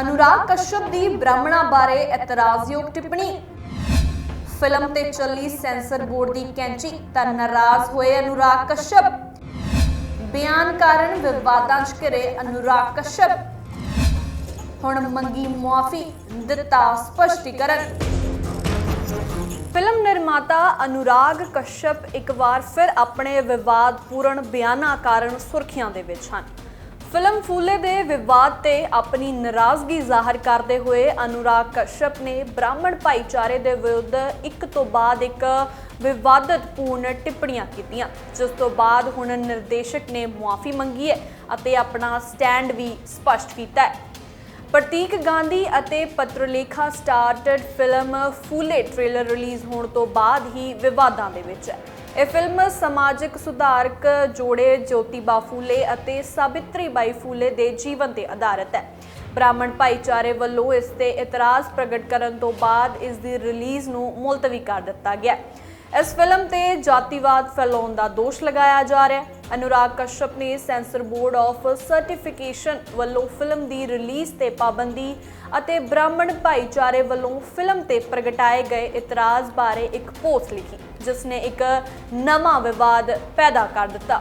ਅਨੁਰਾਗ ਕਸ਼ਯਪ ਦੀ ਬ੍ਰਾਹਮਣਾ ਬਾਰੇ ਇਤਰਾਜ਼ਯੋਗ ਟਿੱਪਣੀ। ਫਿਲਮ ਤੇ ਚੱਲੀ ਸੈਂਸਰ ਬੋਰਡ ਦੀ ਕੈਂਚੀ ਤਾਂ ਨਾਰਾਜ਼ ਹੋਏ ਅਨੁਰਾਗ ਕਸ਼ਯਪ। ਬਿਆਨ ਕਾਰਨ ਵਿਵਾਦਾਂ 'ਚ ਘਿਰੇ ਅਨੁਰਾਗ ਕਸ਼ਯਪ। ਹੁਣ ਮੰਗੀ ਮੁਆਫੀ, ਦਿੱਤਾ ਸਪਸ਼ਟੀਕਰਨ। ਫਿਲਮ ਨਿਰਮਾਤਾ ਅਨੁਰਾਗ ਕਸ਼ਯਪ ਇੱਕ ਵਾਰ ਫਿਰ ਆਪਣੇ ਵਿਵਾਦਪੂਰਨ ਬਿਆਨਾਂ ਕਾਰਨ ਸੁਰਖੀਆਂ ਦੇ ਵਿੱਚ ਹਨ। ਫਿਲਮ ਫੂਲੇ ਦੇ ਵਿਵਾਦ ਤੇ ਆਪਣੀ ਨਾਰਾਜ਼ਗੀ ਜ਼ਾਹਰ ਕਰਦੇ ਹੋਏ ਅਨੁਰਾਗ ਕਸ਼ਯਪ ਨੇ ਬ੍ਰਾਹਮਣ ਭਾਈਚਾਰੇ ਦੇ ਵਿਰੁੱਧ ਇੱਕ ਤੋਂ ਬਾਅਦ ਇੱਕ ਵਿਵਾਦਤਪੂਰਨ ਟਿੱਪਣੀਆਂ ਕੀਤੀਆਂ, ਜਿਸ ਤੋਂ ਬਾਅਦ ਹੁਣ ਨਿਰਦੇਸ਼ਕ ਨੇ ਮੁਆਫੀ ਮੰਗੀ ਹੈ ਅਤੇ ਆਪਣਾ ਸਟੈਂਡ ਵੀ ਸਪਸ਼ਟ ਕੀਤਾ ਹੈ। ਪ੍ਰਤੀਕ ਗਾਂਧੀ ਅਤੇ Patralekha started film Phule trailer release ਹੋਣ ਤੋਂ ਬਾਅਦ ਹੀ ਵਿਵਾਦਾਂ ਦੇ ਵਿੱਚ ਹੈ। ਇਹ ਫਿਲਮ ਸਮਾਜਿਕ ਸੁਧਾਰਕ ਜੋੜੇ ਜੋਤੀਬਾ ਫੂਲੇ ਅਤੇ ਸਾਬਿਤਰੀ ਬਾਈ ਫੂਲੇ ਦੇ ਜੀਵਨ ਤੇ ਆਧਾਰਿਤ ਹੈ। ਬ੍ਰਾਹਮਣ ਭਾਈਚਾਰੇ ਵੱਲੋਂ ਇਸ ਤੇ ਇਤਰਾਜ਼ ਪ੍ਰਗਟ ਕਰਨ ਤੋਂ ਬਾਅਦ ਇਸ ਦੀ ਰਿਲੀਜ਼ ਨੂੰ ਮੁਲਤਵੀ ਕਰ ਦਿੱਤਾ ਗਿਆ ਇਸ ਫਿਲਮ ਤੇ ਜਾਤੀਵਾਦ ਫੈਲਾਉਣ ਦਾ ਦੋਸ਼ ਲਗਾਇਆ ਜਾ ਰਿਹਾ ਹੈ। ਅਨੁਰਾਗ ਕਸ਼ਯਪ ਨੇ ਸੈਂਸਰ ਬੋਰਡ ਆਫ ਸਰਟੀਫਿਕੇਸ਼ਨ ਵੱਲੋਂ ਫਿਲਮ ਦੀ ਰਿਲੀਜ਼ ਤੇ ਪਾਬੰਦੀ ਅਤੇ ਬ੍ਰਾਹਮਣ ਭਾਈਚਾਰੇ ਵੱਲੋਂ ਫਿਲਮ ਤੇ ਪ੍ਰਗਟਾਏ ਗਏ ਇਤਰਾਜ਼ ਬਾਰੇ ਇੱਕ ਪੋਸਟ ਲਿਖੀ, ਜਿਸ ਨੇ ਇੱਕ ਨਵਾਂ ਵਿਵਾਦ ਪੈਦਾ ਕਰ ਦਿੱਤਾ।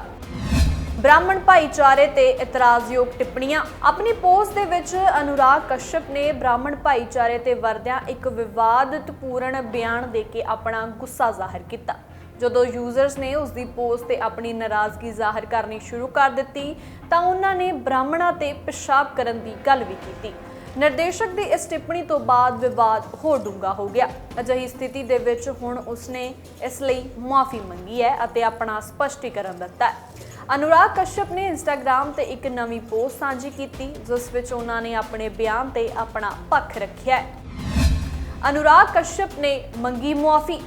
ਬ੍ਰਾਹਮਣ ਭਾਈਚਾਰੇ ਤੇ ਇਤਰਾਜ਼ਯੋਗ ਟਿੱਪਣੀਆਂ। ਆਪਣੀ ਪੋਸਟ ਦੇ ਵਿੱਚ ਅਨੁਰਾਗ ਕਸ਼ਯਪ ਨੇ ਬ੍ਰਾਹਮਣ ਭਾਈਚਾਰੇ ਤੇ ਵਰਦਿਆਂ ਇੱਕ ਵਿਵਾਦਤਪੂਰਨ ਬਿਆਨ ਦੇ ਕੇ ਆਪਣਾ ਗੁੱਸਾ ਜ਼ਾਹਰ ਕੀਤਾ। ਜਦੋਂ ਯੂਜ਼ਰਸ ਨੇ ਉਸ ਦੀ ਪੋਸਟ ਤੇ ਆਪਣੀ ਨਾਰਾਜ਼ਗੀ ਜ਼ਾਹਰ ਕਰਨੀ ਸ਼ੁਰੂ ਕਰ ਦਿੱਤੀ, ਤਾਂ ਉਹਨਾਂ ਨੇ ਬ੍ਰਾਹਮਣਾਂ ਤੇ ਪਿਸ਼ਾਬ ਕਰਨ ਦੀ ਗੱਲ ਵੀ ਕੀਤੀ। ਨਿਰਦੇਸ਼ਕ ਦੀ ਇਸ ਟਿੱਪਣੀ ਤੋਂ ਬਾਅਦ ਵਿਵਾਦ ਹੋਰ ਡੂੰਘਾ ਹੋ ਗਿਆ। ਅਜਿਹੀ ਸਥਿਤੀ ਦੇ ਵਿੱਚ ਹੁਣ ਉਸਨੇ ਇਸ ਲਈ ਮੁਆਫੀ ਮੰਗੀ ਹੈ ਅਤੇ ਆਪਣਾ ਸਪਸ਼ਟੀਕਰਨ ਦਿੱਤਾ ਹੈ। ਅਨੁਰਾਗ ਕਸ਼ਯਪ ਨੇ ਇੰਸਟਾਗ੍ਰam ਤੇ ਇੱਕ ਨਵੀਂ ਪੋਸਟ ਸਾਂਝੀ ਕੀਤੀ, ਜਿਸ ਵਿੱਚ ਉਹਨਾਂ ਨੇ ਆਪਣੇ ਬਿਆਨ ਤੇ ਆਪਣਾ ਪੱਖ ਰੱਖਿਆ ਹੈ। ਅਨੁਰਾਗ ਕਸ਼ਯਪ ਨੇ ਮੰਗੀ ਮੁਆਫੀ।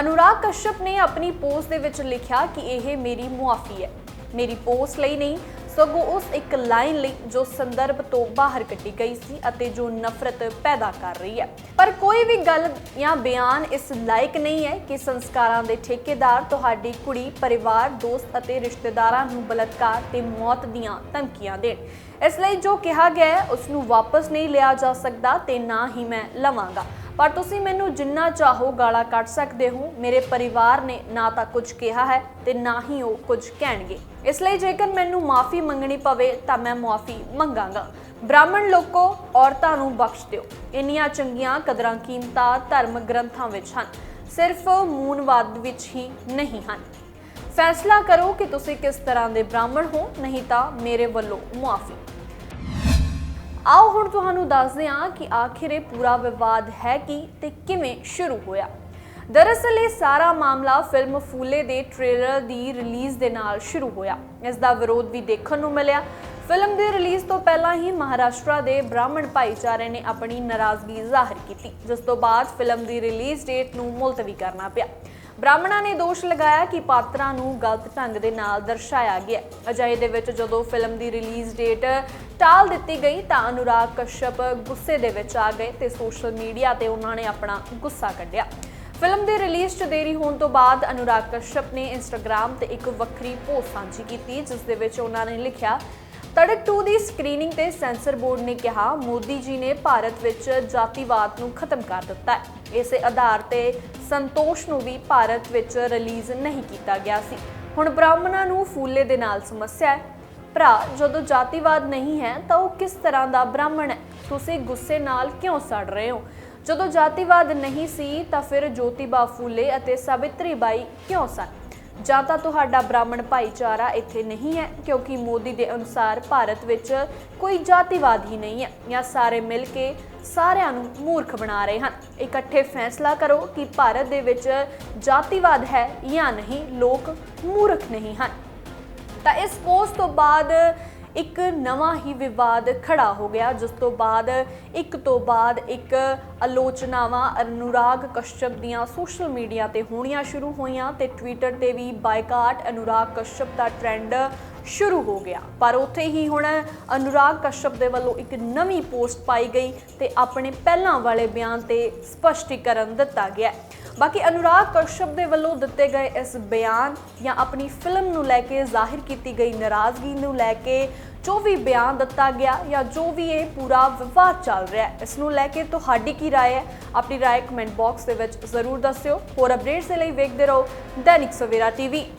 ਅਨੁਰਾਗ ਕਸ਼ਯਪ ਨੇ ਆਪਣੀ ਪੋਸਟ ਦੇ ਵਿੱਚ ਲਿਖਿਆ ਕਿ ਇਹ ਮੇਰੀ ਮੁਆਫੀ ਹੈ। ਮੇਰੀ ਪੋਸਟ ਲਈ ਨਹੀਂ, ਸਗੋਂ ਉਸ ਇੱਕ ਲਾਈਨ ਲਈ ਜੋ ਸੰਦਰਭ ਤੋਂ ਬਾਹਰ ਕੱਢੀ ਗਈ ਸੀ ਅਤੇ ਜੋ ਨਫ਼ਰਤ ਪੈਦਾ ਕਰ ਰਹੀ ਹੈ। ਪਰ ਕੋਈ ਵੀ ਗੱਲ ਜਾਂ ਬਿਆਨ ਇਸ ਲਾਇਕ ਨਹੀਂ ਹੈ ਕਿ ਸੰਸਕਾਰਾਂ ਦੇ ਠੇਕੇਦਾਰ ਤੁਹਾਡੀ ਕੁੜੀ, ਪਰਿਵਾਰ, ਦੋਸਤ ਅਤੇ ਰਿਸ਼ਤੇਦਾਰਾਂ ਨੂੰ ਬਲਤਕਾਰ ਤੇ ਮੌਤ ਦੀਆਂ ਧਮਕੀਆਂ ਦੇਣ। ਇਸ ਲਈ ਜੋ ਕਿਹਾ ਗਿਆ ਹੈ ਉਸ ਨੂੰ ਵਾਪਸ ਨਹੀਂ ਲਿਆ ਜਾ ਸਕਦਾ ਤੇ ਨਾ ਹੀ ਮੈਂ ਲਵਾਂਗਾ। ਪਰ ਤੁਸੀਂ ਮੈਨੂੰ ਜਿੰਨਾ ਚਾਹੋ ਗਾਲਾਂ ਕੱਢ ਸਕਦੇ ਹੋ, ਮੇਰੇ ਪਰਿਵਾਰ ਨੇ ਨਾ ਤਾਂ ਕੁਝ ਕਿਹਾ ਹੈ ਤੇ ਨਾ ਹੀ ਉਹ ਕੁਝ ਕਹਿਣਗੇ। ਇਸ ਲਈ ਜੇਕਰ ਮੈਨੂੰ ਮਾਫੀ ਮੰਗਣੀ ਪਵੇ ਤਾਂ ਮੈਂ ਮਾਫੀ ਮੰਗਾਂਗਾ। ਬ੍ਰਾਹਮਣ ਲੋਕੋ, ਔਰਤਾਂ ਨੂੰ ਬਖਸ਼ ਦਿਓ। ਇੰਨੀਆਂ ਚੰਗੀਆਂ ਕਦਰਾਂ ਕੀਮਤਾਂ ਧਰਮ ਗ੍ਰੰਥਾਂ ਵਿੱਚ ਹਨ, ਸਿਰਫ ਮੂਨਵਾਦ ਵਿੱਚ ਹੀ ਨਹੀਂ ਹਨ। ਫੈਸਲਾ ਕਰੋ ਕਿ ਤੁਸੀਂ ਕਿਸ ਤਰ੍ਹਾਂ ਦੇ ਬ੍ਰਾਹਮਣ ਹੋ, ਨਹੀਂ ਤਾਂ ਮੇਰੇ ਵੱਲੋਂ ਮੁਆਫੀ। ਆਓ ਹੁਣ ਤੁਹਾਨੂੰ ਦੱਸਦੇ ਹਾਂ ਕਿ ਆਖਿਰ ਇਹ ਪੂਰਾ ਵਿਵਾਦ ਹੈ ਕੀ ਤੇ ਕਿਵੇਂ ਸ਼ੁਰੂ ਹੋਇਆ। ਦਰਅਸਲ ਇਹ ਸਾਰਾ ਮਾਮਲਾ ਫਿਲਮ ਫੂਲੇ ਦੇ ਟ੍ਰੇਲਰ ਦੀ ਰਿਲੀਜ਼ ਦੇ ਨਾਲ ਸ਼ੁਰੂ ਹੋਇਆ। ਇਸ ਦਾ ਵਿਰੋਧ ਵੀ ਦੇਖਣ ਨੂੰ ਮਿਲਿਆ। ਫਿਲਮ ਦੀ ਰਿਲੀਜ਼ ਤੋਂ ਪਹਿਲਾਂ ਹੀ ਮਹਾਰਾਸ਼ਟਰ ਦੇ ਬ੍ਰਾਹਮਣ ਭਾਈਚਾਰੇ ਨੇ ਆਪਣੀ ਨਾਰਾਜ਼ਗੀ ਜ਼ਾਹਰ ਕੀਤੀ, ਜਿਸ ਤੋਂ ਬਾਅਦ ਫਿਲਮ ਦੀ ਰਿਲੀਜ਼ ਡੇਟ ਨੂੰ ਮੁਲਤਵੀ ਕਰਨਾ ਪਿਆ। ਬ੍ਰਾਹਮਣਾਂ ਨੇ ਦੋਸ਼ ਲਗਾਇਆ ਕਿ ਪਾਤਰਾਂ ਨੂੰ ਗਲਤ ਢੰਗ ਦੇ ਨਾਲ ਦਰਸਾਇਆ ਗਿਆ। ਅਜਿਹੇ ਦੇ ਵਿੱਚ ਜਦੋਂ ਫਿਲਮ ਦੀ ਰਿਲੀਜ਼ ਡੇਟ ਟਾਲ ਦਿੱਤੀ ਗਈ ਤਾਂ ਅਨੁਰਾਗ ਕਸ਼ਯਪ ਗੁੱਸੇ ਦੇ ਵਿੱਚ ਆ ਗਏ ਤੇ ਸੋਸ਼ਲ ਮੀਡੀਆ ਤੇ ਉਹਨਾਂ ਨੇ ਆਪਣਾ ਗੁੱਸਾ ਕੱਢਿਆ। ਫਿਲਮ ਦੇ ਰਿਲੀਜ਼ 'ਚ ਦੇਰੀ ਹੋਣ ਤੋਂ ਬਾਅਦ ਅਨੁਰਾਗ ਕਸ਼ਯਪ ਨੇ ਇੰਸਟਾਗ੍ਰam ਤੇ ਇੱਕ ਵੱਖਰੀ ਪੋਸਟ ਸਾਂਝੀ ਕੀਤੀ, ਜਿਸ ਦੇ ਵਿੱਚ ਉਹਨਾਂ ਨੇ ਲਿਖਿਆ, ਤੜਕ 2 ਦੀ ਸਕਰੀਨਿੰਗ ਤੇ ਸੈਂਸਰ ਬੋਰਡ ਨੇ ਕਿਹਾ, ਮੋਦੀ ਜੀ ਨੇ ਭਾਰਤ ਵਿੱਚ ਜਾਤੀਵਾਦ ਨੂੰ ਖਤਮ ਕਰ ਦਿੱਤਾ ਹੈ। ਇਸੇ ਆਧਾਰ ਤੇ ਸੰਤੋਸ਼ ਨੂੰ ਵੀ ਭਾਰਤ ਵਿੱਚ ਰਿਲੀਜ਼ ਨਹੀਂ ਕੀਤਾ ਗਿਆ ਸੀ। ਹੁਣ ਬ੍ਰਾਹਮਣਾਂ ਨੂੰ ਫੂਲੇ ਦੇ ਨਾਲ ਸਮੱਸਿਆ ਹੈ। ਭਰਾ, ਜਦੋਂ ਜਾਤੀਵਾਦ ਨਹੀਂ ਹੈ, ਤਾਂ ਉਹ ਕਿਸ ਤਰ੍ਹਾਂ ਦਾ ਬ੍ਰਾਹਮਣ ਹੈ? ਤੁਸੀਂ ਗੁੱਸੇ ਨਾਲ ਕਿਉਂ ਸੜ ਰਹੇ ਹੋ? ਜਦੋਂ ਜਾਤੀਵਾਦ ਨਹੀਂ ਸੀ, ਤਾਂ ਫਿਰ ਜੋਤੀਬਾ ਫੂਲੇ ਅਤੇ ਸਾਬਿਤਰੀ ਬਾਈ ਕਿਉਂ ਸਨ? ਜਾਂ ਤਾਂ ਤੁਹਾਡਾ ਬ੍ਰਾਹਮਣ ਭਾਈਚਾਰਾ ਇੱਥੇ ਨਹੀਂ ਹੈ, ਕਿਉਂਕਿ ਮੋਦੀ ਦੇ ਅਨੁਸਾਰ ਭਾਰਤ ਵਿੱਚ ਕੋਈ ਜਾਤੀਵਾਦ ਹੀ ਨਹੀਂ ਹੈ, ਜਾਂ ਸਾਰੇ ਮਿਲ ਕੇ ਸਾਰਿਆਂ ਨੂੰ ਮੂਰਖ ਬਣਾ ਰਹੇ ਹਨ। ਇਕੱਠੇ ਫੈਸਲਾ ਕਰੋ ਕਿ ਭਾਰਤ ਦੇ ਵਿੱਚ ਜਾਤੀਵਾਦ ਹੈ ਜਾਂ ਨਹੀਂ, ਲੋਕ ਮੂਰਖ ਨਹੀਂ ਹਨ। ਤਾਂ ਇਸ ਪੋਸਟ ਤੋਂ ਬਾਅਦ ਇੱਕ ਨਵਾਂ ਹੀ ਵਿਵਾਦ ਖੜਾ ਹੋ ਗਿਆ, ਜਿਸ ਤੋਂ ਬਾਅਦ, ਇੱਕ ਤੋਂ ਬਾਅਦ ਇੱਕ ਆਲੋਚਨਾਵਾਂ, ਅਨੁਰਾਗ ਕਸ਼ਯਪ ਦੀਆਂ ਸੋਸ਼ਲ ਮੀਡੀਆ ਤੇ ਹੋਣੀਆਂ ਸ਼ੁਰੂ ਹੋਈਆਂ ਤੇ ਟਵਿੱਟਰ ਤੇ ਵੀ ਬਾਈਕਾਟ ਅਨੁਰਾਗ ਕਸ਼ਯਪ ਦਾ ਟ੍ਰੈਂਡ ਸ਼ੁਰੂ ਹੋ ਗਿਆ। ਪਰ ਉੱਥੇ ਹੀ ਹੁਣ ਅਨੁਰਾਗ ਕਸ਼ਯਪ ਦੇ ਵੱਲੋਂ ਇੱਕ ਨਵੀਂ ਪੋਸਟ ਪਾਈ ਗਈ ਤੇ ਆਪਣੇ ਪਹਿਲਾਂ ਵਾਲੇ ਬਿਆਨ ਤੇ ਸਪਸ਼ਟੀਕਰਨ ਦਿੱਤਾ ਗਿਆ ਬਾਕੀ ਅਨੁਰਾਗ ਕਸ਼ਯਪ ਦੇ ਵੱਲੋਂ ਦਿੱਤੇ ਗਏ ਇਸ ਬਿਆਨ ਜਾਂ ਆਪਣੀ ਫਿਲਮ ਨੂੰ ਲੈ ਕੇ ਜ਼ਾਹਿਰ ਕੀਤੀ ਗਈ ਨਾਰਾਜ਼ਗੀ ਨੂੰ ਲੈ ਕੇ ਜੋ ਵੀ ਬਿਆਨ ਦਿੱਤਾ ਗਿਆ ਜਾਂ ਜੋ ਵੀ ਇਹ ਪੂਰਾ ਵਿਵਾਦ ਚੱਲ ਰਿਹਾ ਹੈ ਇਸ ਨੂੰ ਲੈ ਕੇ ਤੁਹਾਡੀ ਕੀ رائے ਹੈ ਆਪਣੀ رائے ਕਮੈਂਟ ਬਾਕਸ ਦੇ ਵਿੱਚ ਜ਼ਰੂਰ ਦੱਸਿਓ ਹੋਰ ਅਪਡੇਟਸ ਦੇ ਲਈ ਵੇਖਦੇ ਰਹੋ ਦੈਨਿਕ ਸਵੇਰਾ ਟੀਵੀ